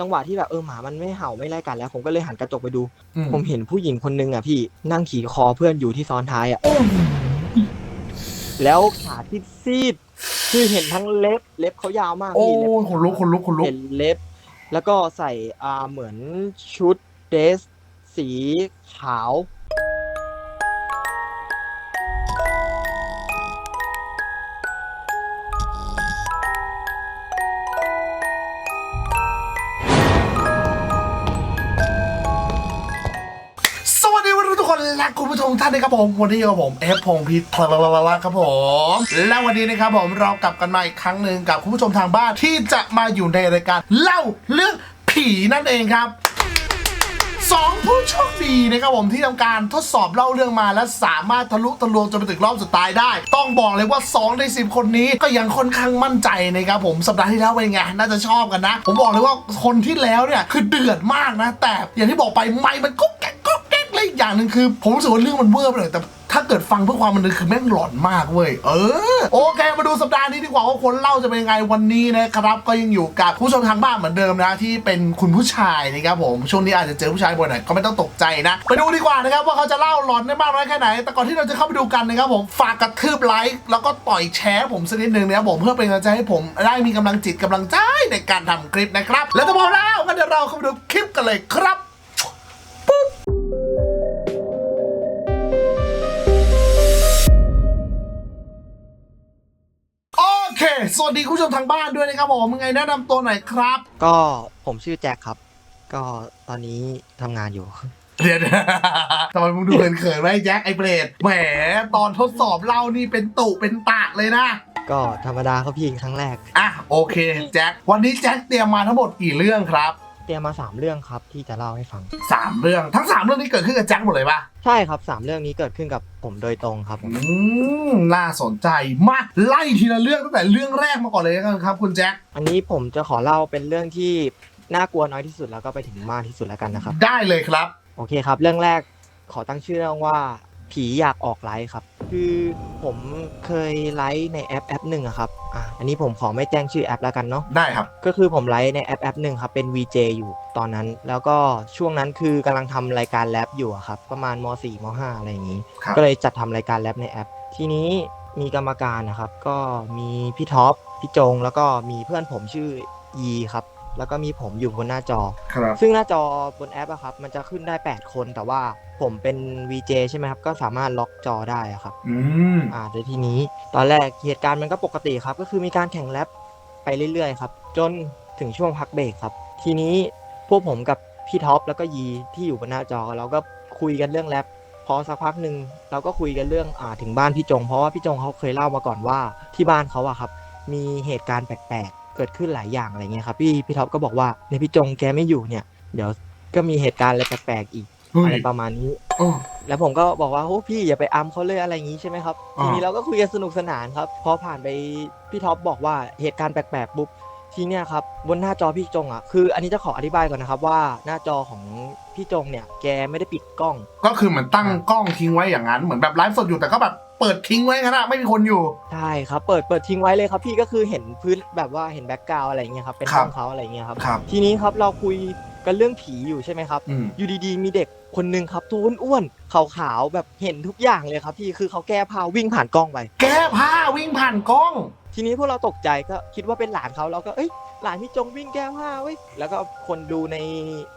จังหวะที่แบบเออหมามันไม่เห่าไม่ไล่กันแล้ว ผมก็เลยหันกระจกไปดู อืมผมเห็นผู้หญิงคนนึงอะพี่นั่งขี่คอเพื่อนอยู่ที่ซ้อนท้ายอะแล้วขาที่ซีดคือเห็นทั้งเล็บ เล็บเขายาวมากโอ้พี่เล็บ ยขนลุกขนลุกขนลุกเห็นเล็บ แล้วก็ใส่อ่าเหมือนชุดเดรสสีขาว ผู้ชมท่านนะครับผมวันนี้อยู่กับผมเอฟพงพิทลาลาลาครับผมและวันนี้นะครับผมเรากลับกันมาอีกครั้งหนึ่งกับคุณผู้ชมทางบ้านที่จะมาอยู่ในรายการเล่าเรื่องผีนั่นเองครับสองผู้โชคดีนะครับผมที่ทำการทดสอบเล่าเรื่องมาและสามารถทะลุทะลวงจนไปถึงรอบสุดท้ายได้ ต้องบอกเลยว่า 2 ใน 10 คนนี้ก็ยังค่อนข้างมั่นใจนะครับผมสัปดาห์ที่แล้วเป็นไงน่าจะชอบกันนะ ผมบอกเลยว่าคนที่แล้วเนี่ยคือเดือดมากนะ แต่อย่างที่บอกไปไม่มันกุ๊กแก แลยอีกอย่างหนึ่งคือ ผมรู้สึกว่าเรื่องมันเวอร์ไปหน่อยแต่ถ้าเกิดฟังเพื่อความมันลึกคือแม่งหลอนมากเว้ย เออ โอเคมาดูสัปดาห์นี้ดีกว่าว่าคนเล่าจะเป็นยังไงวันนี้นะครับ ก็ยังอยู่กับผู้ชมทางบ้านเหมือนเดิมนะ ที่เป็นคุณผู้ชายนะครับผม ช่วงนี้อาจจะเจอผู้ชายบ่อยหน่อยก็ไม่ต้องตกใจนะ ไปดูดีกว่านะครับว่าเขาจะเล่าหลอนได้มากน้อยแค่ไหน แต่ก่อนที่เราจะเข้าไปดูกันนะครับผมฝากกระทืบไลค์แล้วก็ต่อยแชร์ผมสักนิดนึงนะครับผมเพื่อเป็นกำลังใจให้ผมได้มีกำลังจิตกำลังใจในการทำคลิปนะครับ แล้วถ้าพร้อมแล้วก็เดี๋ยวเราเข้าไปดูคลิปกันเลยครับ สวัสดีคุณผู้ชมทางบ้านด้วยนะครับผมยังไงแนะนำตัวหน่อยครับ ก็ผมชื่อแจ็คครับ ก็ตอนนี้ทำงานอยู่ เดี๋ยวนะทำไมมึงดูเขินๆไว้แจ็คไอ้เบรดแหมตอนทดสอบเล่านี่เป็นตุเป็นตะเลยนะก็ธรรมดาครับพี่ครั้งแรก อะโอเคแจ็ควันนี้แจ็คเตรียมมาทั้งหมดกี่เรื่องครับเตรียมมาสามเรื่องครับที่จะเล่าให้ฟัง สามเรื่องทั้งสามเรื่องนี้เกิดขึ้นกับแจ็คหมดเลยปะใช่ครับสามเรื่องนี้เกิดขึ้นกับผมโดยตรงครับผม อืมน่าสนใจมาไล่ทีละเรื่องตั้งแต่เรื่องแรกมาก่อนเลยกันครับ คุณแจ็คอันนี้ผมจะขอเล่าเป็นเรื่องที่น่ากลัวน้อยที่สุดแล้วก็ไปถึงมากที่สุดแล้วกันนะครับ ได้เลยครับ โอเคครับ เรื่องแรกขอตั้งชื่อเรื่องว่า ผีอยากออกไลฟ์ครับ คือผมเคยไลฟ์ในแอปแอปหนึ่งอะครับอะอันนี้ผมขอไม่แจ้งชื่อแอปแล้วกันเนาะได้ครับ ก็คือผมไลฟ์ในแอปแอปหนึ่งครับเป็น VJ อยู่ตอนนั้น แล้วก็ช่วงนั้นคือกำลังทำรายการแรปอยู่อะครับประมาณม .4 ม .5 อะไรอย่างนี้ ครับ ก็เลยจัดทำรายการแรปในแอป ทีนี้มีกรรมการนะครับ ก็มีพี่ท็อปพี่จงแล้วก็มีเพื่อนผมชื่อยีครับ แล้วก็มีผมอยู่บนหน้าจอ ครับ ซึ่งหน้าจอบนแอปอะครับ มันจะขึ้นได้ 8 คน แต่ว่าผมเป็น VJ ใช่ไหมครับ ก็สามารถล็อกจอได้อะครับ อืม อ่าโดยทีนี้ตอนแรกเหตุการณ์มันก็ปกติครับ ก็คือมีการแข่งแรปไปเรื่อยๆครับ จนถึงช่วงพักเบรกครับ ทีนี้พวกผมกับพี่ท็อปแล้วก็ยีที่อยู่บนหน้าจอเราก็คุยกันเรื่องแรปพอสักพักหนึ่งเราก็คุยกันเรื่องอ่าถึงบ้านพี่จง เพราะว่าพี่จงเขาเคยเล่ามาก่อนว่าที่บ้านเขาอะครับ มีเหตุการณ์แปลกๆเกิดขึ้นหลายอย่างอะไรเงี้ยครับพี่พี่ท็อปก็บอกว่าในพี่จงแกไม่อยู่เนี่ย เดี๋ยวก็มีเหตุการณ์อะไรแปลกๆอีกเฮ้ยอะไรประมาณนี้โอ้แล้วผมก็บอกว่าโอ้พี่อย่าไปอัมเขาเลยอะไรอย่างนี้ใช่ไหมครับอ่าทีนี้เราก็คุยกันสนุกสนานครับพอผ่านไปพี่ท็อปบอกว่าเหตุการณ์แปลกๆปุ๊บทีเนี้ยครับบนหน้าจอพี่จงอะคืออันนี้จะขออธิบายก่อนนะครับว่าหน้าจอของพี่จงเนี่ยแกไม่ได้ปิดกล้อง ก็คือเหมือนตั้งกล้องทิ้งไว้อย่างนั้นเหมือนแบบไลฟ์สดอยู่แต่ก็แบบ เปิดทิ้งไว้งั้นอะไม่มีคนอยู่ ใช่ครับ เปิดเปิดทิ้งไว้เลยครับพี่ก็คือเห็นพื้นแบบว่าเห็นแบ็กกราวอะไรอย่างเงี้ยครับเป็นครัห้บองเขาอะไรอย่างเงี้ยครับ ครับ ทีนี้ครับเราคุยกันเรื่องผีอยู่ใช่ไหมครับ อืม อยู่ดีๆมีเด็กคนหนึ่งครับตัวอ้วนๆขาวๆแบบเห็นทุกอย่างเลยครับพี่คือเขาแก้ผ้าวิ่งผ่านกล้องไป แก้ผ้าวิ่งผ่านกล้อง ทีนี้พวกเราตกใจก็คิดว่าเป็นหลานเขาเราก็เอ้ยหลานพี่จงวิ่งแก้ผ้าเว้ยแล้วก็คนดูใน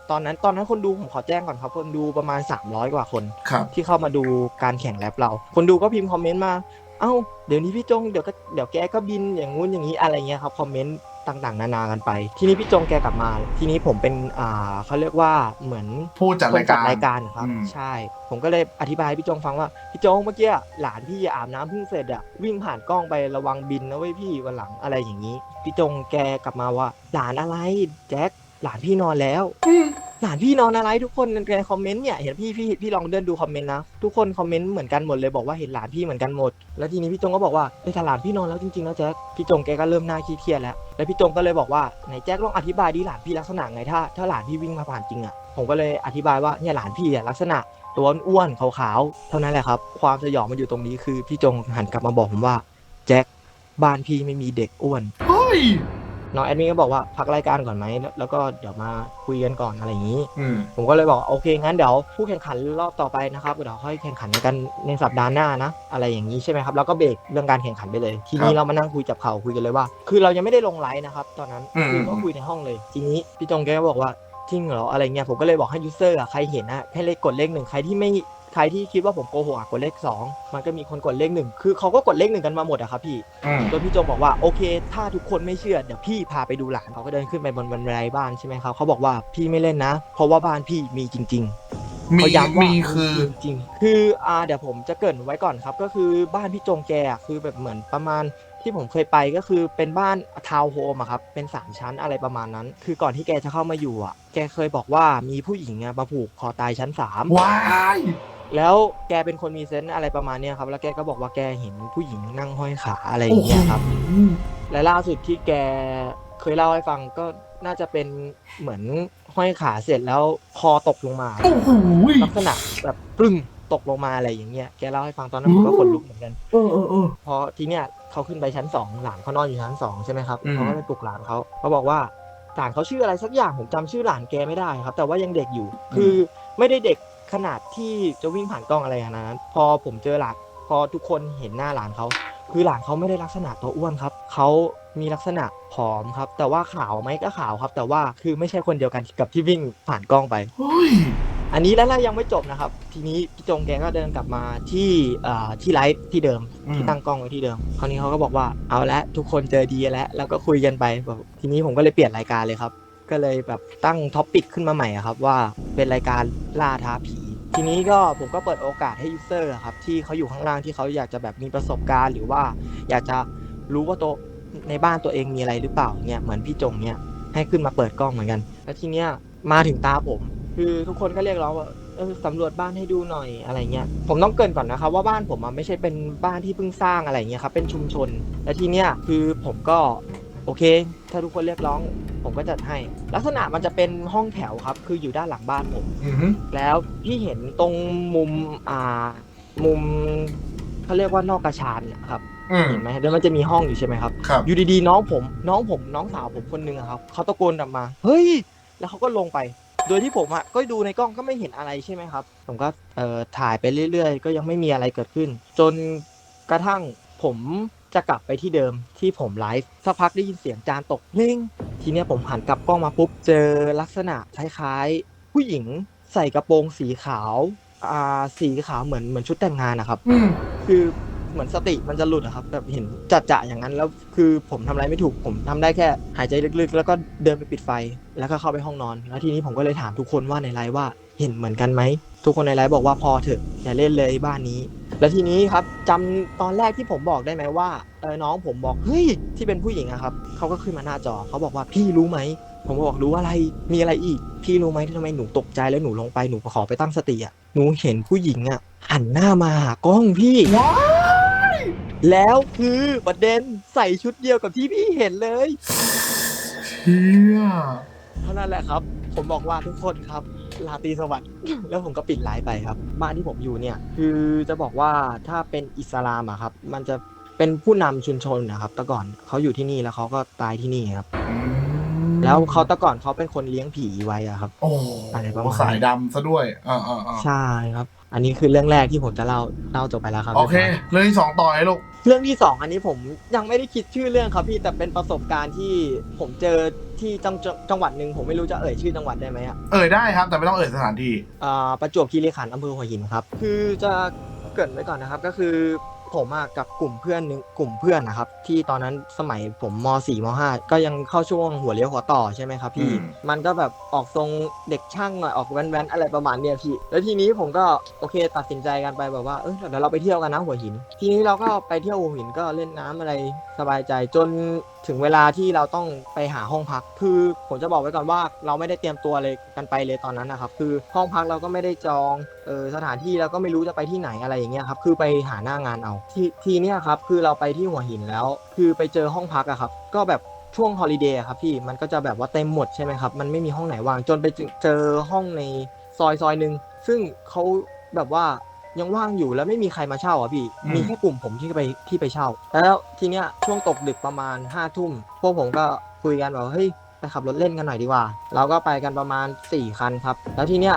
ตอนนั้นตอนนั้นคนดูผมขอแจ้งก่อนครับ คนดูประมาณ 300 กว่าคน ครับ ที่เข้ามาดูการแข่งแรปเรา คนดูก็พิมพ์คอมเมนต์มา เอ้า เดี๋ยวนี้พี่จงเดี๋ยวก็เดี๋ยวแกก็บินอย่างงู้นอย่างนี้อะไรเงี้ยครับคอมเมนต์ ต่างๆ นานากันไป ทีนี้พี่จงแกกลับมา ทีนี้ผมเป็นอ่าเขาเรียกว่าเหมือนผู้จัดคนรายจักาดรรายการครับ อืม ใช่ ผมก็เลยอธิบายให้พี่จงฟังว่าพี่จงเมื่อกี้หลานพี่อาบน้ำเพิ่งเสร็จอะวิ่งผ่านกล้องไประวังบินนะเว้ยพี่วันหลังอะไรอย่างนี้ พี่จงแกกลับมาว่า หลานอะไรแจ็คหลานพี่นอนแล้ว หลานพี่นอนอะไรทุกคนในคอมเมนต์เนี่ยเห็นพี่พี่พี่ลองเดินดูคอมเมนต์นะทุกคนคอมเมนต์เหมือนกันหมดเลยบอกว่าเห็นหลานพี่เหมือนกันหมด แล้วทีนี้พี่จงก็บอกว่าเอ้ยถ้าหลานพี่นอนแล้วจริงๆนะแจ็คพี่จงแกก็เริ่มหน้าขี้เครียดแล้วแล้วพี่จงก็เลยบอกว่าไหนแจ็คลองอธิบายดิหลานพี่ลักษณะไงถ้าถ้าหลานพี่วิ่งมาผ่านจริงอะผมก็เลยอธิบายว่าเนี่ยหลานพี่อะลักษณะตัวอ้วนๆขาวๆเท่านั้นแหละครับ ความสยองมันอยู่ตรงนี้คือพี่จงหันกลับมาบอกผมว่าแจ็คบ้านพี่ไม่มีเด็กอ้วน เฮ้ย น้องแอดมินก็บอกว่าพักรายการก่อนไหมแล้วแล้วก็เดี๋ยวมาคุยกันก่อนอะไรอย่างนี้ อืม ผมก็เลยบอกโอเคงั้นเดี๋ยวผู้แข่งขันรอบต่อไปนะครับเดี๋ยวค่อยแข่งขันกันในสัปดาห์หน้านะ อะไรอย่างนี้ใช่ไหมครับแล้วก็เบรกเรื่องการแข่งขันไปเลย ทีนี้เรามานั่งคุยจับเข่าคุยกันเลยว่า คือเรายังไม่ได้ลงไลฟ์นะครับ ตอนนั้นอืม คือก็คุยในห้องเลย ทีนี้พี่จงแกก็บอกว่าจริงเหรออะไรเงี้ยผมก็เลยบอกให้ยูเซอร์อะใครเห็นอะให้เลขกดเลขหนึ่งใครที่ไม่ ใครที่คิดว่าผมโกหกอะกดเลขสองมันก็มีคนกดเลขหนึ่งคือเขาก็กดเลขหนึ่งกันมาหมดอะครับพี่อืมโดยพี่โจบอกว่าโอเค ถ้าทุกคนไม่เชื่อเดี๋ยวพี่พาไปดูหลานเขาก็เดินขึ้นไปบนบันไดบ้านใช่ไหมครับเขาบอกว่าพี่ไม่เล่นนะ เพราะว่าบ้านพี่มีจริง ๆ มีเขาย้ำว่ามีคือจริงๆคืออ่าเดี๋ยวผมจะเกรินไว้ก่อนครับ ก็คือบ้านพี่จงแกอะคือแบบเหมือนประมาณที่ผมเคยไปก็คือเป็นบ้านทาวน์โฮมอะครับเป็นสามชั้นอะไรประมาณนั้น คือก่อนที่แกจะเข้ามาอยู่อะ แกเคยบอกว่ามีผู้หญิงอะมาผูกคอตายชั้นสามว้าย แล้วแกเป็นคนมีเซนส์อะไรประมาณเนี้ยครับ แล้วแกก็บอกว่าแกเห็นผู้หญิงนั่งห้อยขาอะไรอโอ้ย่างโหเงี้ยครับ และล่าสุดที่แกเคยเล่าให้ฟังก็น่าจะเป็นเหมือนห้อยขาเสร็จแล้วคอตกลงมาโอ้โหลักษณะแบบปึ้งตกลงมาอะไรอย่างเงี้ยแกเล่าให้ฟังตอนนั้นผมก็ขนลุกเหมือนกันเออเออเออพอทีเนี้ยเขาขึ้นไปชั้นสองหลานเขานอนอยู่ชั้นสองใช่ไหมครับอืมเขาก็ไปปลุกหลานเขาเขาบอกว่าหลานเขาชื่ออะไรสักอย่างผมจำชื่อหลานแกไม่ได้ครับ แต่ว่ายังเด็กอยู่ คือไม่ได้เด็ก ขนาดที่จะวิ่งผ่านกล้องอะไรอย่างนั้น พอผมเจอหลานพอทุกคนเห็นหน้าหลานเขาคือหลานเขาไม่ได้ลักษณะตัวอ้วนครับเขามีลักษณะผอมครับ แต่ว่าขาวไหมก็ขาวครับ แต่ว่าคือไม่ใช่คนเดียวกันกับที่วิ่งผ่านกล้องไปเฮ้ยอันนี้แล้วเรายังไม่จบนะครับ ทีนี้พี่จงแกก็เดินกลับมาที่เอ่อที่ไลฟ์ที่เดิมอืมที่ตั้งกล้องไว้ที่เดิม คราวนี้เขาก็บอกว่าเอาละทุกคนเจอดีแล้วแล้วก็คุยกันไปแบบทีนี้ผมก็เลยเปลี่ยนรายการเลยครับ ก็เลยแบบตั้งท็อปปิกขึ้นมาใหม่อะครับว่าเป็นรายการล่าท้าผี ทีนี้ก็ผมก็เปิดโอกาสให้ยูเซอร์ครับที่เขาอยู่ข้างล่างที่เขาอยากจะแบบมีประสบการณ์ หรือว่าอยากจะรู้ว่าตัวในบ้านตัวเองมีอะไรหรือเปล่าเนี่ยเหมือนพี่จงเนี่ยให้ขึ้นมาเปิดกล้องเหมือนกัน แล้วทีเนี้ยมาถึงตาผม คือทุกคนก็เรียกร้องว่าเออสำรวจบ้านให้ดูหน่อยอะไรเงี้ย ผมต้องเกินก่อนนะครับว่าบ้านผมอะไม่ใช่เป็นบ้านที่เพิ่งสร้างอะไรเงี้ยครับเป็นชุมชน และทีเนี้ยคือผมก็ โอเค ถ้าทุกคนเรียกร้อง ผมก็จัดให้ ลักษณะมันจะเป็นห้องแถวครับ คืออยู่ด้านหลังบ้านผม อือหือแล้วพี่เห็นตรงมุมอ่ามุมเขาเรียกว่านอกกระชานนะครับ อืมเห็นไหมแล้วมันจะมีห้องอยู่ใช่ไหมครับ ครับอยู่ดีๆน้องผม น้องผมน้องสาวผมคนหนึ่งอะครับเขาตะโกนกลับมา เฮ้ย แล้วเขาก็ลงไป โดยที่ผมอะก็ดูในกล้องก็ไม่เห็นอะไรใช่ไหมครับ ผมก็เอ่อถ่ายไปเรื่อยๆ ก็ยังไม่มีอะไรเกิดขึ้น จนกระทั่งผม จะกลับไปที่เดิมที่ผมไลฟ์สักพักได้ยินเสียงจานตกเล่งทีเนี้ยผมหันกลับกล้องมาปุ๊บ เจอลักษณะคล้ายๆ ผู้หญิงใส่กระโปรงสีขาวอ่าสีขาวเหมือนเหมือนชุดแต่งงานนะครับ อืมคือเหมือนสติมันจะหลุดอะครับแบบเห็นจัดจะอย่างนั้นแล้วคือผมทำอะไรไม่ถูกผมทำได้แค่หายใจลึกๆ แล้วก็เดินไปปิดไฟ แล้วก็เข้าไปห้องนอน แล้วทีนี้ผมก็เลยถามทุกคนว่าในไลฟ์ว่าเห็นเหมือนกันไหม ทุกคนในไลฟ์บอกว่าพอเถอะอย่าเล่นเลยบ้านนี้ แล้วทีนี้ครับจำตอนแรกที่ผมบอกได้ไหมว่าเออน้องผมบอกเฮ้ยที่เป็นผู้หญิงอะครับเขาก็ขึ้นมาหน้าจอเขาบอกว่าพี่รู้ไหมผมก็บอกรู้อะไรมีอะไรอีก พี่รู้ไหมทำไมหนูตกใจแล้วหนูลงไปหนูขอไปตั้งสติอะหนูเห็นผู้หญิงอะหันหน้ามาหากล้องพี่ว้ายแล้วคือประเด็นใส่ชุดเดียวกับที่พี่เห็นเลยเชี่ย เท่านั้นแหละครับ ผมบอกว่าทุกคนครับ ลาตรีสวัสดิ์ แล้วผมก็ปิดไลฟ์ไปครับ บ้านที่ผมอยู่เนี่ย คือจะบอกว่าถ้าเป็นอิสลามอะครับ มันจะเป็นผู้นำชุมชนนะครับ แต่ก่อนเขาอยู่ที่นี่แล้วเขาก็ตายที่นี่ครับอืมแล้วเขาแต่ก่อนเขาเป็นคนเลี้ยงผีไว้อะครับ โอ้อะไรประมาณนั้น สายดำซะด้วยอ่าอ่าอ่าใช่ครับ อันนี้คือเรื่องแรกที่ผมจะเล่าเล่าจบไปแล้วครับ โอเค เรื่องที่สองต่อให้ลูก เรื่องที่สองอันนี้ผมยังไม่ได้คิดชื่อเรื่องครับพี่แต่เป็นประสบการณ์ที่ผมเจอที่จังจังหวัดหนึ่งผมไม่รู้จะเอ่ยชื่อจังหวัดได้ไหมอะเอ่ยได้ครับแต่ไม่ต้องเอ่ยสถานที่อ่าประจวบคีรีขันธ์อำเภอหัวหินครับ คือจะเกริดไว้ก่อนนะครับ ก็คือ ผมอะกับกลุ่มเพื่อนหนึงกลุ่มเพื่อนนะครับ ที่ตอนนั้นสมัยผมม .4 ม .5 ก็ยังเข้าช่วงหัวเลี้ยวหัวต่อใช่ไหมครับพี่ อืม มันก็แบบออกทรงเด็กช่างหน่อยออกแว้นๆอะไรประมาณเนี้ยพี่ แล้วทีนี้ผมก็โอเคตัดสินใจกันไปแบบว่าเออเดี๋ยวเราไปเที่ยวกันนะหัวหิน ทีนี้เราก็ไปเที่ยวหัวหินก็เล่นน้ำอะไรสบายใจจนถึงเวลาที่เราต้องไปหาห้องพัก คือผมจะบอกไว้ก่อนว่าเราไม่ได้เตรียมตัวเลยกันไปเลยตอนนั้นนะครับ คือห้องพักเราก็ไม่ได้จองเออสถานที่เราก็ไม่รู้จะไปที่ไหนอะไรอย่างเงี้ยครับ คือไปหาหน้างานเอาทีทีเนี้ยครับคือเราไปที่หัวหินแล้ว คือไปเจอห้องพักอะครับ ก็แบบช่วงฮอลิเดย์อะครับพี่มันก็จะแบบว่าเต็มหมดใช่ไหมครับ มันไม่มีห้องไหนว่างจนไปเจอห้องในซอยซอยหนึ่งซึ่งเขาแบบว่ายังว่างอยู่แล้วไม่มีใครมาเช่าอะพี่ อืม มีแค่กลุ่มผมที่ไปที่ไปเช่า แล้วทีเนี้ยช่วงตกดึกประมาณห้าทุ่มพวกผมก็คุยกันบอกว่าเฮ้ยไปขับรถเล่นกันหน่อยดีกว่า เราก็ไปกันประมาณ4คันครับ แล้วทีเนี้ย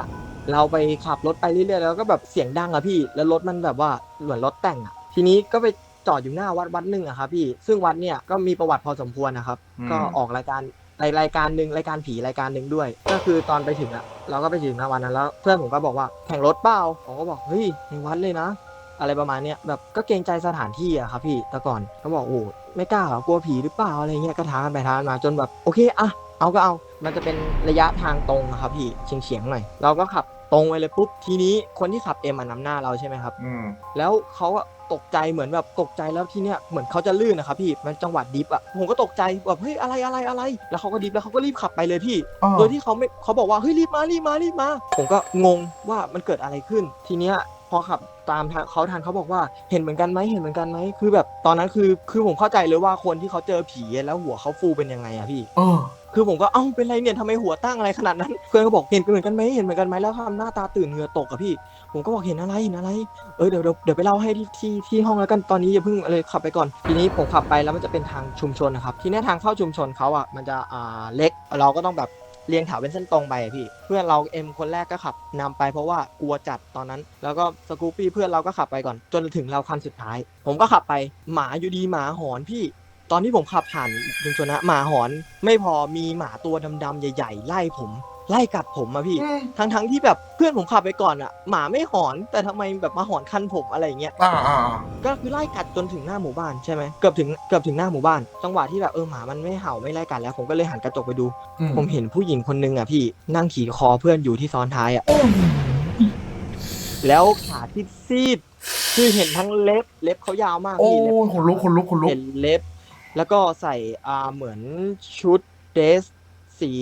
เราไปขับรถไปเรื่อยๆแล้วก็แบบเสียงดังอะพี่ แล้วรถมันแบบว่าเหมือนรถแต่งอะ ทีนี้ก็ไปจอดอยู่หน้าวัดวัดหนึ่งอะครับพี่ซึ่งวัดเนี่ยก็มีประวัติพอสมควรนะครับ อืม ก็ออกรายการในรายการหนึ่งรายการผีรายการหนึ่งด้วย ก็คือตอนไปถึงอะเราก็ไปถึงนะวันนั้นแล้วเพื่อนผมก็บอกว่าแข่งรถเปล่าผมก็บอกเฮ้ยในวัดเลยนะ อะไรประมาณเนี้ยแบบก็เกรงใจสถานที่อะครับพี่แต่ก่อนก็บอกโอ้ไม่กล้าเหรอกลัวผีหรือเปล่าอะไรเงี้ยก็ท้ากันไปท้ากันมาจนแบบโอเคอะเอาก็เอา มันจะเป็นระยะทางตรงอะครับพี่เฉียงเฉียงๆหน่อยเราก็ขับต รงไปเลยปุ๊บทีนี้คนที่ขับเอ็มนำหน้าเราใช่ไหมครับ อืม แล้วเขาอะตกใจเหมือนแบบตกใจแล้วที่เนี้ยเหมือนเขาจะลื่นนะครับพี่มันจังหวะดิฟอะผมก็ตกใจแบบเฮ้ยอะไรอะไรอะไร แล้วเขาก็ดิฟแล้วเขาก็รีบขับไปเลยพี่ อ่า โดยที่เขาไม่เขาบอกว่าเฮ้ยรีบมารีบมารีบมา ผมก็งงว่ามันเกิดอะไรขึ้น ทีเนี้ยพอขับตามทางเขาทันเขาบอกว่าเห็นเหมือนกันไหมเห็นเหมือนกันไหมคือแบบตอนนั้นคือคือผมเข้าใจเลยว่าคนที่เขาเจอผีแล้วหัวเขาฟูเป็นยังไงอะพี่ เออ คือผมก็เอ้าเป็นไรเนี่ยทำไมหัวตั้งอะไรขนาดนั้น เพื่อนก็บอกเห็นเหมือนกันไหมเห็นเหมือนกันไหมแล้วทำหน้าตาตื่นเหงื่อตกอะพี่ ผมก็บอกเห็นอะไรเห็นอะไร เออเดี๋ยวเดี๋ยวเดี๋ยวไปเล่าให้ที่ที่ที่ห้องแล้วกันตอนนี้อย่าเพิ่งเลยขับไปก่อน ทีนี้ผมขับไปแล้วมันจะเป็นทางชุมชนนะครับ ทีนี้ทางเข้าชุมชนเขาอะมันจะอ่าเล็กเราก็ต้องแบบเรียงแถวเป็นเส้นตรงไปอะพี่ เพื่อนเราเอ็มคนแรกก็ขับนำไปเพราะว่ากลัวจัดตอนนั้น แล้วก็สกูปปี้เพื่อนเราก็ขับไปก่อน จนถึงเราคันสุดท้าย ผมก็ขับไปหมาอยู่ดีหมาหอนพี่ ตอนที่ผมขับผ่านชุมชนนะหมาหอน ไม่พอมีหมาตัวดำๆใหญ่ ๆ ไล่ผม ไล่กัดผมอะพี่ทั้งทั้งๆที่แบบเพื่อนผมขับไปก่อนอะหมาไม่หอนแต่ทำไมแบบมาหอนคันผมอะไรอย่างเงี้ยอ่าอ่าก็คือไล่กัดจนถึงหน้าหมู่บ้านใช่ไหมเกือบถึงเกือบถึงหน้าหมู่บ้าน จังหวะที่แบบเออหมามันไม่เห่าไม่ไล่กัดแล้ว ผมก็เลยหันกระจกไปดู อืมผมเห็นผู้หญิงคนนึงอะพี่นั่งขี่คอเพื่อนอยู่ที่ซ้อนท้ายอะโอ้โหแล้วขาที่ซีดคือเห็นทั้งเล็บ เล็บเขายาวมากโอ้พี่เล็บยขนลุกขนลุกขนลุกเห็นเล็บ แล้วก็ใส่อ่าเหมือนชุดเดรสสี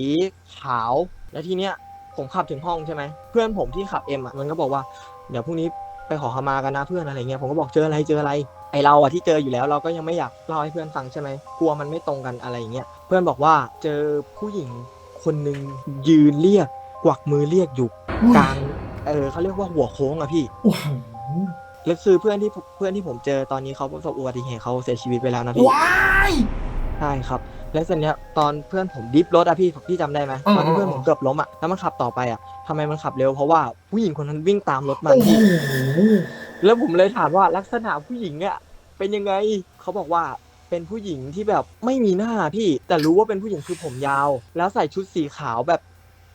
ขาว แล้วทีเนี้ยผมขับถึงห้องใช่ไหมเพื่อนผมที่ขับเอ็มอะมันก็บอกว่าเดี๋ยวพรุ่งนี้ไปขอขมากันนะเพื่อนอะไรเงี้ยผมก็บอกเจออะไรเจออะไรไอเราอะที่เจออยู่แล้วเราก็ยังไม่อยากเล่าให้เพื่อนฟังใช่ไหมกลัวมันไม่ตรงกันอะไรอย่างเงี้ยเพื่อนบอกว่าเจอผู้หญิงคนหนึ่งยืนเรียกกวักมือเรียกอยู่กลางเออเขาเรียกว่าหัวโค้งอะพี่ แล้วคือเพื่อนที่เพื่อนที่ผมเจอตอนนี้เขาประสบอุบัติเหตุเขาเสียชีวิตไปแล้วนะพี่ว้ายใช่ครับ แล้วเสร็จเนี้ยตอนเพื่อนผมดิฟรถอะพี่พี่จำได้ไหมอืมตอนที่อืมเพื่อนผมเกือบล้มอะแล้วมันขับต่อไปอะทำไมมันขับเร็วเพราะว่าผู้หญิงคนนั้นวิ่งตามรถมันโอ้โหพี่แล้วผมเลยถามว่าลักษณะผู้หญิงอะเป็นยังไงเขาบอกว่าเป็นผู้หญิงที่แบบไม่มีหน้าพี่ แต่รู้ว่าเป็นผู้หญิงคือผมยาว แล้วใส่ชุดสีขาวแบบ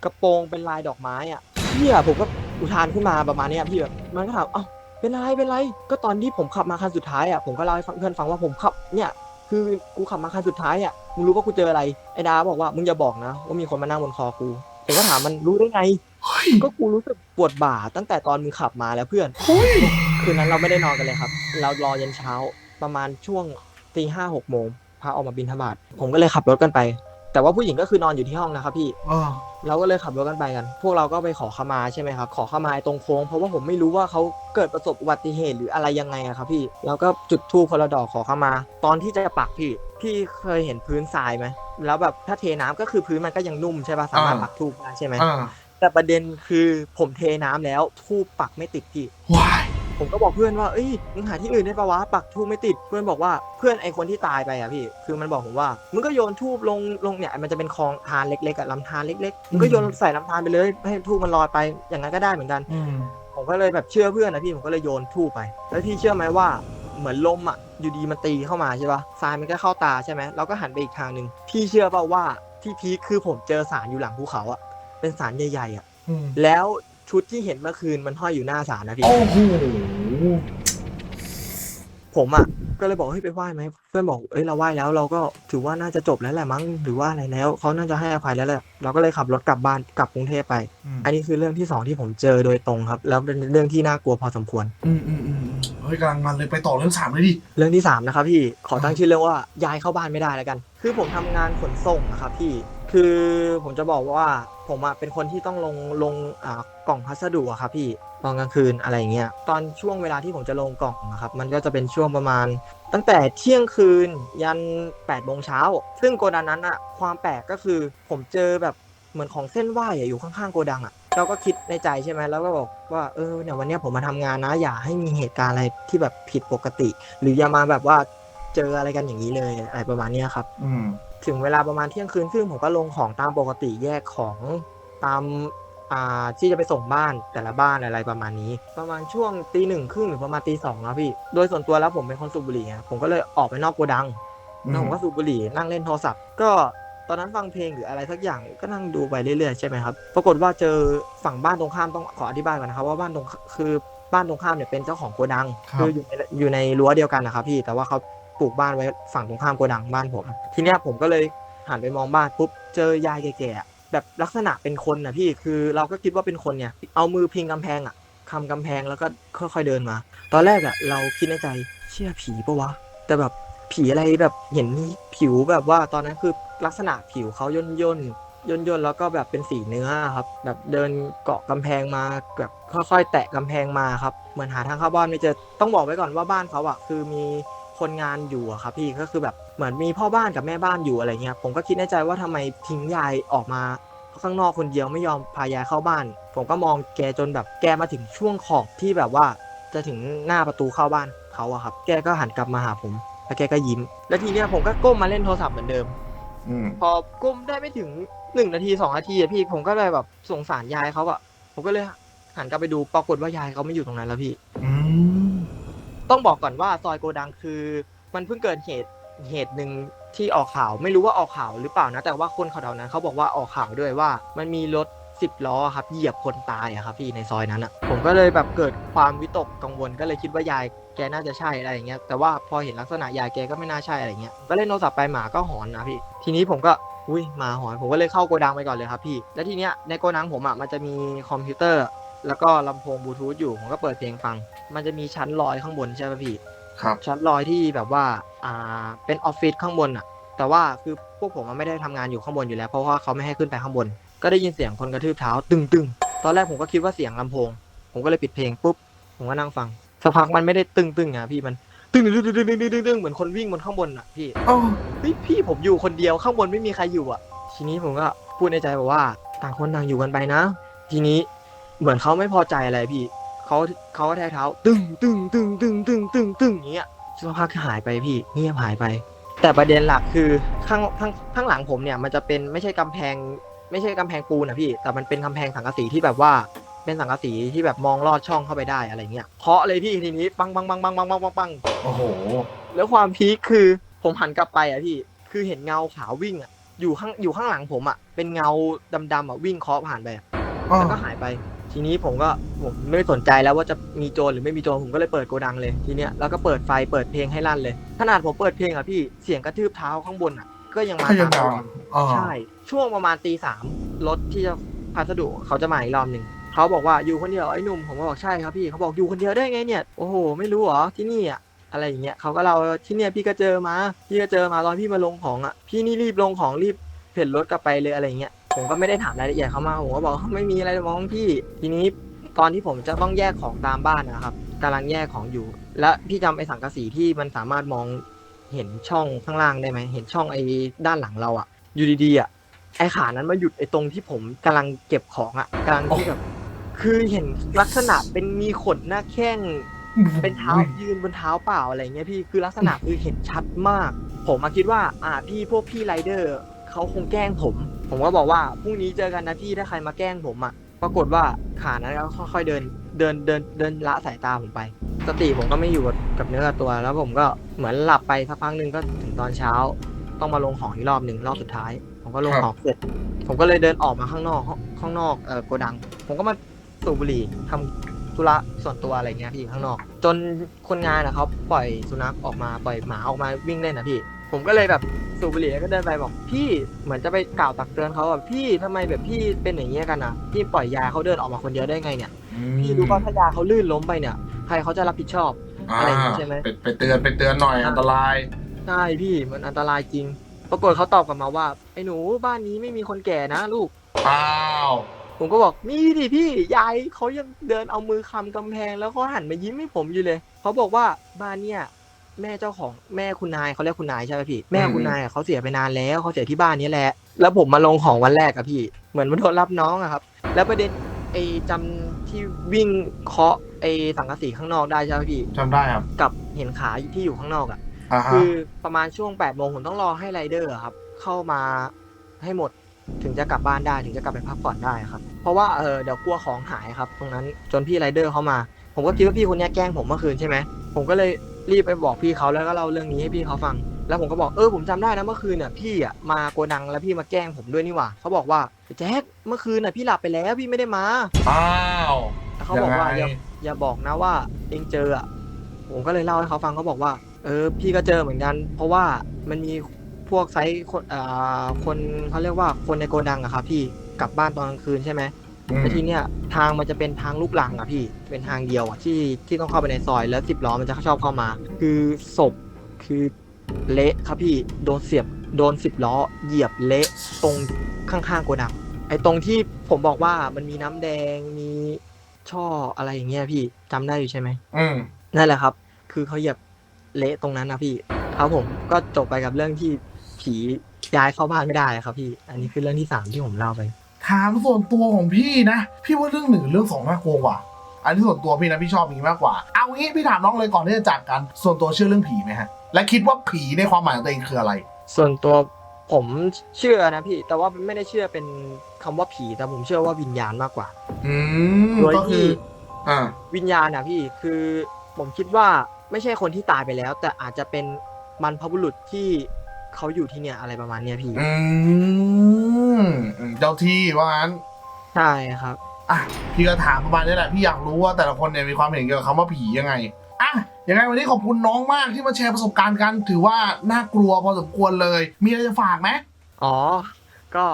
กระโปรงเป็นลายดอกไม้อะพี่อะผมก็อุทานขึ้นมาประมาณเนี้ยพี่แบบมันก็ถามเอ้า เป็นไรเป็นไร ก็ตอนที่ผมขับมาคันสุดท้ายอะผมก็เล่าให้เพื่อนฟังว่าผมขับเนี่ยคือกูขับมาคันสุดท้ายอะมึงรู้ว่ากูเจออะไรไอ้ดาบอกว่ามึงอย่าบอกนะว่ามีคนมานั่งบนคอกูผมก็ถามมันรู้ได้ไงเฮ้ยก็กูรู้สึกปวดบ่าตั้งแต่ตอนมึงขับมาแล้วเพื่อนเฮ้ยคืนนั้นเราไม่ได้นอนกันเลยครับ เรารอยันเช้าประมาณช่วงตีห้าหกโมงพาออกมาบินทบาทผมก็เลยขับรถกันไป แต่ว่าผู้หญิงก็คือนอนอยู่ที่ห้องนะครับพี่อ่า เราก็เลยขับรถกันไปกัน พวกเราก็ไปขอขมาใช่ไหมครับ ขอขมาไอ้ตรงโค้งเพราะว่าผมไม่รู้ว่าเขาเกิดประสบอุบัติเหตุหรืออะไรยังไงอะครับพี่เราก็จุดธูปคนละดอกขอขมา ตอนที่จะปักพี่พี่เคยเห็นพื้นทรายไหมแล้วแบบถ้าเทน้ำก็คือพื้นมันก็ยังนุ่มใช่ป่ะสามารถปักธูปได้ใช่ไหมอ่าแต่ประเด็นคือผมเทน้ำแล้วธูปปักไม่ติดพี่ว้าย ผมก็บอกเพื่อนว่าเอ้ยมึงหาที่อื่นได้ปะวะปักทูบไม่ติดเพื่อนบอกว่าเพื่อนไอคนที่ตายไปอะพี่ คือมันบอกผมว่ามึงก็โยนทูบลงลงเนี่ยมันจะเป็นคลองทานเล็กๆอะลำธารเล็กๆมึงก็โยนใส่ลำธารไปเลย ให้ทูบมันลอยไปอย่างนั้นก็ได้เหมือนกันอืมผมก็เลยแบบเชื่อเพื่อนนะพี่ผมก็เลยโยนทูบไป แล้วพี่เชื่อไหมว่าเหมือนลมอะอยู่ดีมันตีเข้ามาใช่ปะทรายมันก็เข้าตาใช่ไหมเราก็หันไปอีกทางหนึ่งพี่เชื่อเปล่าว่าที่พีคคือผมเจอสารอยู่หลังภูเขาอะเป็นสารใหญ่ๆอะอืมแล้ว ชุดที่เห็นเมื่อคืนมันห้อยอยู่หน้าศาลนะพี่ โอ้โหผมอะก็เลยบอกเฮ้ยไปไหว้ไหมเพื่อนบอกเอ้ยเราไหว้แล้ว เราก็ถือว่าน่าจะจบแล้วแหละมั้งหรือว่าอะไรแล้วเขาน่าจะให้อภัยแล้วแหละเราก็เลยขับรถกลับบ้านกลับกรุงเทพไป อืมอันนี้คือเรื่องที่สองที่ผมเจอโดยตรงครับ แล้วเป็นเรื่องที่น่ากลัวพอสมควร อืมอืมอืมเฮ้ยกำลังมันเลยไปต่อเรื่องสามเลยดิ เรื่องที่สามนะครับพี่ขอตั้งชื่อเรื่องว่าย้ายเข้าบ้านไม่ได้แล้วกัน คือผมทำงานขนส่งนะครับพี่คือผมจะบอกว่าผมอะเป็นคนที่ต้องลงลงอ่ากล่องพัสดุอะครับพี่ตอนกลางคืนอะไรอย่างเงี้ยตอนช่วงเวลาที่ผมจะลงกล่องนะครับมันก็จะเป็นช่วงประมาณ ตั้งแต่เที่ยงคืนยัน8ปดโมงเช้า ซึ่งโกดังนั้นอะความแปลกก็คือผมเจอแบบเหมือนของเส้นไหวอะอยู่ข้างๆโกดังอะ เราก็คิดในใจใช่ไหมแล้วก็บอกว่าเออเนี่ยวันเนี้ยผมมาทำงานนะ อย่าให้มีเหตุการณ์อะไรที่แบบผิดปกติ หรืออย่ามาแบบว่าเจออะไรกันอย่างนี้เลยอะไรประมาณเนี้ยครับ อืมถึงเวลาประมาณเที่ยงคืนครึ่งผมก็ลงของตามปกติแยกของตามอ่าที่จะไปส่งบ้านแต่ละบ้านอะไรประมาณนี้ ประมาณช่วงตีหนึ่งครึ่งหรือประมาณตีสองนะพี่โดยส่วนตัวแล้วผมเป็นคนสูบบุหรี่ไงผมก็เลยออกไปนอกโกดังแล้วผมก็สูบบุหรี่นั่งเล่นโทรศัพท์ก็ ตอนนั้นฟังเพลงหรืออะไรสักอย่างก็นั่งดูไปเรื่อยๆใช่ไหมครับปรากฏว่าเจอฝั่งบ้านตรงข้ามต้องขออธิบายก่อนนะครับว่าบ้านตรงคือบ้านตรงข้ามเนี่ยเป็นเจ้าของโกดังครับ คืออยู่ในอยู่ในรั้วเดียวกันนะครับพี่แต่ว่าเขาปลูกบ้านไว้ฝั่งตรงข้ามโกดังบ้านผม ทีเนี้ยผมก็เลยหันไปมองบ้านปุ๊บเจอยายแก่ๆอะแบบลักษณะเป็นคนนะพี่คือเราก็คิดว่าเป็นคนเนี่ยเอามือพิงกำแพงอะคำกำแพงแล้วก็ค่อยๆเดินมา ตอนแรกอะเราคิดในใจเชื่อผีปะวะแต่แบบผีอะไรแบบเห็นผิวแบบว่าตอนนั้นคือ ลักษณะผิวเขาย่นย่นย่นย่นแล้วก็แบบเป็นสีเนื้อครับ แบบเดินเกาะกำแพงมาแบบค่อยๆ แตะกำแพงมาครับเหมือนหาทางเข้าบ้านไม่เจอต้องบอกไว้ก่อนว่าบ้านเขาอะคือมีคนงานอยู่อะครับพี่ก็คือแบบเหมือนมีพ่อบ้านกับแม่บ้านอยู่อะไรเงี้ยผมก็คิดในใจว่าทำไมทิ้งยายออกมาข้างนอกคนเดียวไม่ยอมพายายเข้าบ้าน ผมก็มองแกจนแบบแกมาถึงช่วงขอบที่แบบว่าจะถึงหน้าประตูเข้าบ้านเขาอะครับ แกก็หันกลับมาหาผม แล้วแกก็ยิ้ม แล้วทีเนี้ยผมก็ก้มมาเล่นโทรศัพท์เหมือนเดิม อืม พอก้มได้ไม่ถึงหนึ่งนาทีสองนาทีอะพี่ผมก็เลยแบบสงสารยายเขาอะผมก็เลยหันกลับไปดูปรากฏว่ายายเขาไม่อยู่ตรงนั้นแล้วพี่ อืม ต้องบอกก่อนว่าซอยโกดังคือ มันเพิ่งเกิดเหตุเหตุหนึ่งที่ออกข่าว ไม่รู้ว่าออกข่าวหรือเปล่านะ แต่ว่าคนเขาแถวนั้นเขาบอกว่าออกข่าวด้วยว่า มันมีรถ สิบล้อครับเหยียบคนตายอะครับพี่ในซอยนั้นอะผมก็เลยแบบเกิดความวิตกกังวลก็เลยคิดว่ายายแกน่าจะใช่อะไรอย่างเงี้ยแต่ว่าพอเห็นลักษณะยายแกก็ไม่น่าใช่อะไรเงี้ยก็เล่นโทรศัพท์ไปหมาก็หอนนะพี่ทีนี้ผมก็อุ้ยหมาหอนผมก็เลยเข้าโกดังไปก่อนเลยครับพี่แล้วทีเนี้ยในโกดังผมอะมันจะมีคอมพิวเตอร์ แล้วก็ลำโพงบลูทูธอยู่ผมก็เปิดเพลงฟัง มันจะมีชั้นลอยข้างบนใช่ไหมพี่ครับ ชั้นลอยที่แบบว่าอ่าเป็นออฟฟิศข้างบนอะแต่ว่าคือพวกผมมันไม่ได้ทำงานอยู่ข้างบนอยู่แล้ว เพราะว่าเขาไม่ให้ขึ้นไปข้างบน ก็ได้ยินเสียงคนกระทืบเท้า ตึงตึงตอนแรกผมก็คิดว่าเสียงลำโพง ผมก็เลยปิดเพลงปุ๊บ ผมก็นั่งฟังสักพักมันไม่ได้ตึงตึงอะพี่มันตึงตึงตึงตึงตึงตึงตึงตึงเหมือนคนวิ่งบนข้างบนอะพี่โอ้เฮ้ยพี่ผมอยู่คนเดียวข้างบนไม่มีใครอยู่อะ ทีนี้ผมก็พูดในใจบอกว่า ต่างคนต่างอยู่กันไปนะ ทีนี้เหมือนเขาไม่พอใจอะไรพี่เขาเขาก็แทกเท้า ตึงตึงตึงตึงตึงตึงตึงอย่างเงี้ยสักพักหายไปพี่เงียบหายไป แต่ประเด็นหลักคือข้างข้างข้างหลังผมเนี่ยมันจะเป็นไม่ใช่กำแพง ไม่ใช่กำแพงปูนนะพี่ แต่มันเป็นกำแพงสังกะสีที่แบบว่า เป็นสังกะสีที่แบบมองลอดช่องเข้าไปได้อะไรเงี้ยเคาะเลยพี่ทีนี้ปังปังปังปังปังปังปังปังโอ้โห แล้วความพีคคือผมหันกลับไปอะพี่ คือเห็นเงาขาววิ่งอะอยู่ข้างอยู่ข้างหลังผมอะเป็นเงาดำๆอะวิ่งเคาะผ่านไปอะอ้อแล้วก็หายไป ทีนี้ผมก็ผมไม่สนใจแล้วว่าจะมีโจรหรือไม่มีโจรผมก็เลยเปิดโกดังเลยทีเนี้ยแล้วก็เปิดไฟเปิดเพลงให้ลั่นเลย ขนาดผมเปิดเพลงอะพี่เสียงกระทืบเท้าข้างบนอะ ก็ยังมาก็ยังตามดังอ๋อใช่ ช่วงประมาณตีสามรถที่จะพัสดุเขาจะมาอีกรอบหนึ่งเขาบอกว่าอยู่คนเดียวไอ้หนุ่มผมก็บอกใช่ครับพี่เขาบอกอยู่คนเดียวได้ไงเนี่ยโอ้โหไม่รู้เหรอที่นี่อะอะไรอย่างเงี้ยเขาก็เราที่เนี่ยพี่ก็เจอมาพี่ก็เจอมาตอนพี่มาลงของอะพี่นี่รีบลงของรีบเข็นรถกลับไปเลยอะไรเงี้ยผมก็ไม่ได้ถามรายละเอียดเขามาผมก็บอกไม่มีอะไรมองพี่ ทีนี้ตอนที่ผมจะต้องแยกของตามบ้านนะครับกำลังแยกของอยู่ และพี่จำไอ้สังกะสีที่มันสามารถมอง เห็นช่องข้างล่างได้ไหมเห็นช่องไอ้ด้านหลังเราอะอยู่ดีๆอะไอ้ขานั้นมาหยุดไอ้ตรงที่ผมกำลังเก็บของอะกำลังที่แบบคือเห็นลักษณะเป็นมีขนหน้าแข้งเป็นเท้ายืนบนเท้าเปล่าอะไรเงี้ยพี่คือลักษณะคือเห็นชัดมาก ผมมาคิดว่าอ่าพี่พวกพี่ไรเดอร์เขาคงแกล้งผม ผมก็บอกว่าพรุ่งนี้เจอกันนะพี่ถ้าใครมาแกล้งผมอะ ปรากฏว่าขานั้นก็ค่อยๆเดินเดินเดินเดินละสายตาผมไป สติผมก็ไม่อยู่กับเนื้อกับตัว แล้วผมก็เหมือนหลับไปสักพักหนึ่งก็ถึงตอนเช้า ต้องมาลงของอีกรอบหนึ่งรอบสุดท้าย ผมก็ลงของเสร็จ ผมก็เลยเดินออกมาข้างนอกข้างนอกเออโกดัง ผมก็มาสูบบุหรี่ทำธุระส่วนตัวอะไรเงี้ยพี่ข้างนอก จนคนงานนะเขาปล่อยสุนัขออกมาปล่อยหมาออกมาวิ่งเล่นนะพี่ ผมก็เลยแบบสูบบุหรี่แล้วก็เดินไปบอกพี่เหมือนจะไปกล่าวตักเตือนเขาแบบพี่ทำไมแบบพี่เป็นอย่างเงี้ยกันอะพี่ปล่อยยาเขาเดินออกมาคนเดียวได้ไงเนี่ย พี่รู้ป่ะถ้ายาเขาลื่นล้มไปเนี่ย ใครเขาจะรับผิดชอบ อะไรอย่างงี้ใช่ไหมปไปเตือนไปเตือนหน่อยอันตราย ใช่พี่มันอันตรายจริง ปรากฏเขาตอบกลับมาว่าไอ้หนูบ้านนี้ไม่มีคนแก่นะลูก อ้าว ผมก็บอกมีดิพี่ยายเขายังเดินเอามือคำกำแพงแล้วเขาหันมายิ้มให้ผมอยู่เลยเขาบอกว่าบ้านเนี่ย แม่เจ้าของแม่คุณนายเขาเรียกคุณนายใช่ไหมพี่แม่คุณนายอะเขาเสียไปนานแล้วเขาเสียที่บ้านนี้แหละ แล้วผมมาลงของวันแรกอะพี่เหมือนมาโดนรับน้องอะครับ แล้วประเด็นไอ้จำที่วิ่งเคาะไอ้สังกะสีข้างนอกได้ใช่ไหมพี่จำได้ครับกับเห็นขาที่อยู่ข้างนอกอะอ่าฮะคือประมาณช่วง8ปดโมงผมต้องรอให้ไรเดอร์อะครับ เข้ามาให้หมดถึงจะกลับบ้านได้ถึงจะกลับไปพักผ่อนได้ครับ เพราะว่าเออเดี๋ยวกลัวของหายครับ ตรงนั้นจนพี่ไรเดอร์เขามา ผมก็คิดว่าพี่คนเนี้ยแกล้งผมเมื่อคืนใช่ไหมผมก็เลย รีบไปบอกพี่เขาแล้วก็เล่าเรื่องนี้ให้พี่เขาฟัง แล้วผมก็บอกเออผมจำได้นะเมื่อคืนน่ะพี่อะมาโกดังแล้วพี่มาแกล้งผมด้วยนี่หว่าเขาบอกว่าแจ็คเมื่อคืนน่ะพี่หลับไปแล้วพี่ไม่ได้มาอ้าวแล้วเขาบอกว่ายังอย่าไงอย่าบอกนะว่าเองเจออะผมก็เลยเล่าให้เขาฟังเขาบอกว่า เออ พี่ก็เจอเหมือนกัน เพราะว่ามันมีพวกไซส์คนอ่าคนเขาเรียกว่าคนในโกดังอะครับพี่กลับบ้านตอนกลางคืนใช่ไหมอืม แล้วทีเนี้ยทางมันจะเป็นทางลูกลังอะพี่ เป็นทางเดียวอะที่ที่ต้องเข้าไปในซอยแล้วสิบล้อมันจะชอบเข้ามา คือศพคือเละครับพี่โดนเสียบโดนสิบล้อ เหยียบเละตรงข้างๆโกดังไอ้ตรงที่ผมบอกว่ามันมีน้ำแดงมีช่ออะไรอย่างเงี้ยพี่จำได้อยู่ใช่ไหมอืมนั่นแหละครับ คือเขาเหยียบเละตรงนั้นนะพี่ครับผมก็จบไปกับเรื่องที่ผีย้ายเข้าบ้านไม่ได้ครับพี่ อันนี้คือเรื่องที่สามที่ผมเล่าไป ถามส่วนตัวของพี่นะ พี่ว่าเรื่องหนึ่งหรือเรื่องสองน่ากลัวกว่า อันที่ส่วนตัวพี่นะพี่ชอบอย่างนี้มากกว่า เอางี้พี่ถามน้องเลยก่อนที่จะจากกัน ส่วนตัวเชื่อเรื่องผีไหมฮะ และคิดว่าผีในความหมายของตัวเองคืออะไร ส่วนตัวผมเชื่อนะพี่ แต่ว่าไม่ได้เชื่อเป็นคำว่าผีแต่ผมเชื่อว่าวิญญาณมากกว่า อืมโดยก็คือที่อ่าวิญญาณนะพี่คือผมคิดว่าไม่ใช่คนที่ตายไปแล้ว แต่อาจจะเป็นบรรพบุรุษที่เขาอยู่ที่เนี่ยอะไรประมาณเนี้ยพี่ อืมอื มเจ้าที่ว่างั้นใช่ครับอะพี่ก็ถามประมาณนี้แหละพี่อยากรู้ว่าแต่ละคนเนี่ยมีความเห็นเกี่ยวกับคำว่าผียังไงอะยังไงวันนี้ขอบคุณน้องมากที่มาแชร์ประสบการณ์กัน ถือว่าน่ากลัวพอสมควรเลย มีอะไรจะฝากไหมอ๋อ ก็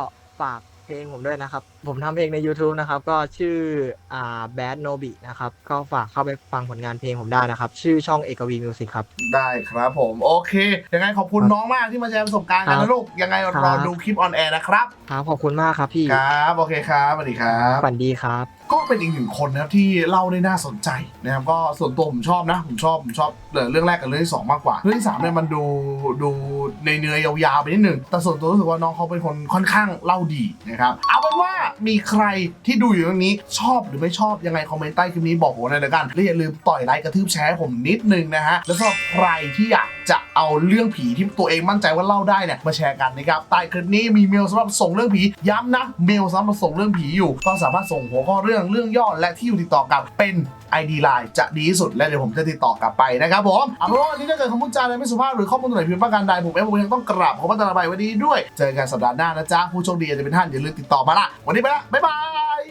ฝาก เพลงผมด้วยนะครับ ผมทำเพลงใน YouTube นะครับ ก็ชื่ออ่า Bad Nobi นะครับ ก็ฝากเข้าไปฟังผลงานเพลงผมได้นะครับ ชื่อช่องเอกวีมิวสิกครับ ได้ครับผมโอเค ยังไงขอบคุณครับน้องมากที่มาแชร์ประสบการณ์กันครันะบลูก ยังไงครัรอบดูคลิปออนแอร์นะครับ ครับ ขอบคุณมากครับพี่ ครับ โอเคครับสวัสดีครับ ฝันดีครับก็เป็นอีกหนึ่งคนนะครับที่เล่าได้น่าสนใจนะครับก็ส่วนตัวผมชอบนะผมชอบผมชอบเรื่องแรกกับเรื่องที่สองมากกว่าเรื่องที่สามเนี่ยมันดูดูในเนื้อยาวๆไปนิดหนึ่งแต่ส่วนตัวรู้สึกว่าน้องเขาเป็นคนค่อนข้างเล่าดีนะครับเอาเป็นว่ามีใครที่ดูอยู่ตรงนี้ชอบหรือไม่ชอบยังไงคอมเมนต์ใต้คลิปนี้บอกผมหน่อยละกันและอย่าลืมต่อยไลค์กระทืบแชร์ผมนิดนึงนะฮะแล้วสำหรับใครที่อยาก จะเอาเรื่องผีที่ตัวเองมั่นใจว่าเล่าได้เนี่ยมาแชร์กันนะครับใต้คลิปนี้มีเมลสำหรับส่งเรื่องผีย้ำนะ เมลสำหรับส่งเรื่องผีอยู่ ก็สามารถส่งหัวข้อเรื่องเรื่องย่อและที่อยู่ติดต่อกับเป็น ID Line จะดีที่สุดและเดี๋ยวผมจะติดต่อกลับไปนะครับผมเอาเป็นว่าวันนี้ถ้าเกิดคำพูดจาอะไรไม่สุภาพหรือข้อมูลตัวไหนพิมพ์ประการใดผมเองผมยังต้องกราบขอพระตาลใบวันนี้ด้วย เจอกันสัปดาห์หน้านะจ๊ะผู้โชคดีอาจจะเป็นท่านอย่าลืมติดต่อมาละวันนี้ไปละบ๊ายบาย